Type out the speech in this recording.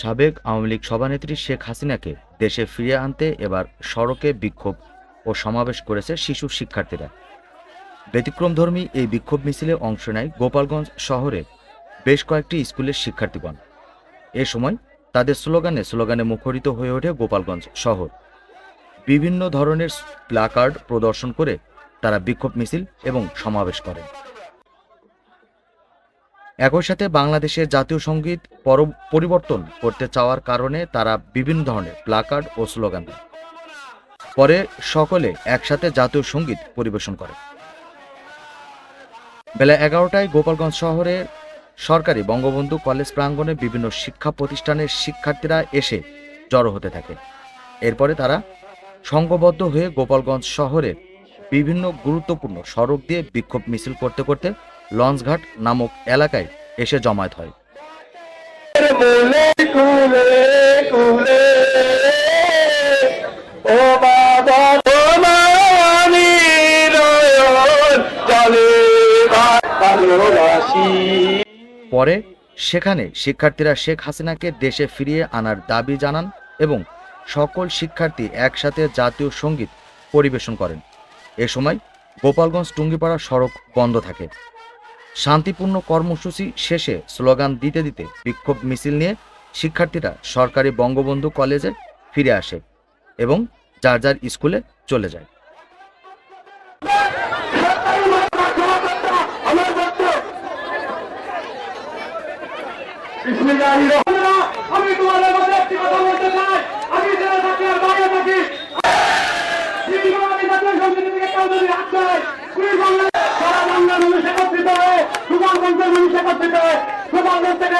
সাবেক আওয়ামী লীগ সভানেত্রী শেখ হাসিনাকে দেশে ফিরিয়ে আনতে এবার সড়কে বিক্ষোভ ও সমাবেশ করেছে শিশু শিক্ষার্থীরা। ব্যতিক্রমধর্মী এই বিক্ষোভ মিছিলে অংশ নেয় গোপালগঞ্জ শহরে বেশ কয়েকটি স্কুলের শিক্ষার্থীগণ। এ সময় তাদের স্লোগানে স্লোগানে মুখরিত হয়ে ওঠে গোপালগঞ্জ শহর। বিভিন্ন ধরনের প্লাকার্ড প্রদর্শন করে তারা বিক্ষোভ মিছিল এবং সমাবেশ করেন একই সাথে বাংলাদেশের জাতীয় সংগীত পর- পরিবর্তন করতে চাওয়ার কারণে তারা বিভিন্ন ধরনের প্লাকার্ড ও স্লোগান দেয়। পরে সকলে একসাথে জাতীয় সংগীত পরিবেশন করে। বেলা এগারোটায় গোপালগঞ্জ শহরে সরকারি বঙ্গবন্ধু কলেজ প্রাঙ্গণে বিভিন্ন শিক্ষা প্রতিষ্ঠানের শিক্ষার্থীরা এসে জড়ো হতে থাকে। এরপরে তারা সংঘবদ্ধ হয়ে গোপালগঞ্জ শহরের বিভিন্ন গুরুত্বপূর্ণ সড়ক দিয়ে বিক্ষোভ মিছিল করতে করতে লঞ্চঘাট নামক এলাকায় এসে জমায়েত হয়। পরে সেখানে শিক্ষার্থীরা শেখ হাসিনাকে দেশে ফিরিয়ে আনার দাবি জানান এবং সকল শিক্ষার্থী একসাথে জাতীয় সংগীত পরিবেশন করেন। এ সময় গোপালগঞ্জ টুঙ্গিপাড়া সড়ক বন্ধ থাকে। শান্তিপূর্ণ কর্মসূচি শেষে স্লোগান দিতে দিতে বিক্ষোভ মিছিল নিয়ে শিক্ষার্থীরা সরকারি বঙ্গবন্ধু কলেজে ফিরে আসে এবং যার যার স্কুলে চলে যায়। আমি তোমাদের কথা বলতে চাই। আমি যারা থাকি আর বাইরে থাকি যদি পুলিশ বাংলা সারা বাংলার মানুষ একত্রিত হয়ে মানুষ একত্রিত হয়ে সুপারগঞ্জ থেকে